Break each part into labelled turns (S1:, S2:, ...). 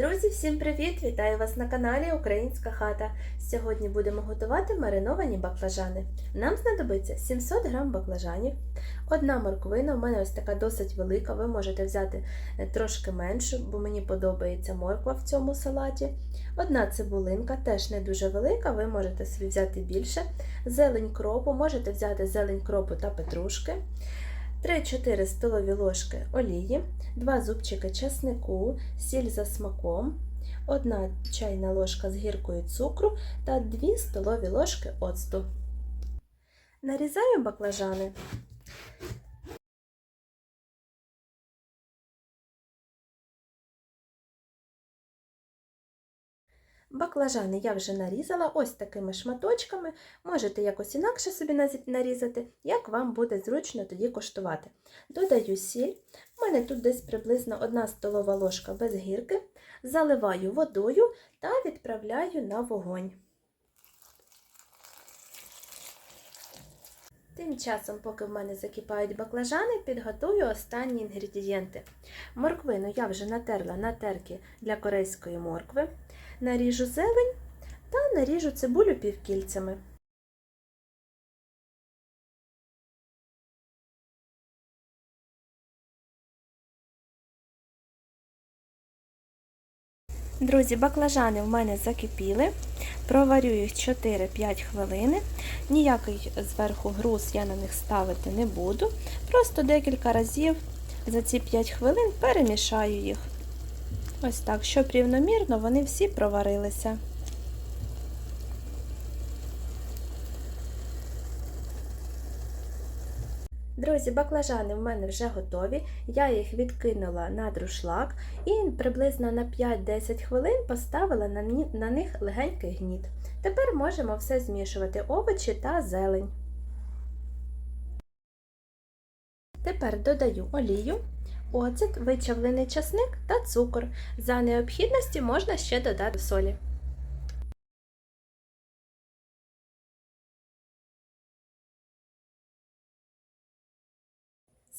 S1: Друзі, всім привіт! Вітаю вас на каналі Українська хата. Сьогодні будемо готувати мариновані баклажани. Нам знадобиться 700 г баклажанів, одна морквина. У мене ось така досить велика. Ви можете взяти е, трошки меншу, бо мені подобається морква в цьому салаті. Одна цибулинка, теж не дуже велика, ви можете собі взяти більше. Зелень кропу, можете взяти зелень кропу та петрушки. 3-4 столові ложки олії, 2 зубчики часнику, сіль за смаком, 1 чайна ложка з гіркою цукру та 2 столові ложки оцту. Нарізаю баклажани. Баклажани я вже нарізала ось такими шматочками. Можете якось інакше собі нарізати, як вам буде зручно тоді коштувати. Додаю сіль. У мене тут десь приблизно 1 столова ложка без гірки. Заливаю водою та відправляю на вогонь. Тим часом, поки в мене закипають баклажани, підготую останні інгредієнти. Морквину я вже натерла на терки для корейської моркви. Наріжу зелень та наріжу цибулю півкільцями. Друзі, баклажани в мене закипіли. Проварю їх 4-5 хвилини. Ніякий зверху груз я на них ставити не буду. Просто декілька разів за ці 5 хвилин перемішаю їх. Ось так, щоб рівномірно вони всі проварилися. Друзі, баклажани в мене вже готові. Я їх відкинула на друшлак і приблизно на 5-10 хвилин поставила на, них легенький гніт. Тепер можемо все змішувати овочі та зелень. Тепер додаю олію, оцет, вичавлений часник та цукор. За необхідності можна ще додати солі.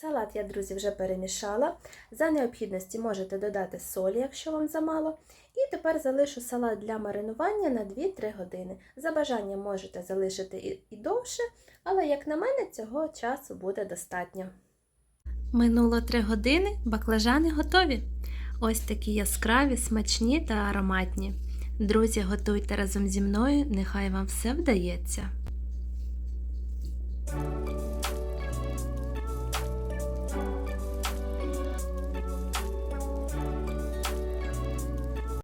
S1: Салат я, друзі, вже перемішала. За необхідності можете додати солі, якщо вам замало. І тепер залишу салат для маринування на 2-3 години. За бажанням можете залишити і- довше, але, як на мене, цього часу буде достатньо. Минуло 3 години, баклажани готові. Ось такі яскраві, смачні та ароматні. Друзі, готуйте разом зі мною, нехай вам все вдається.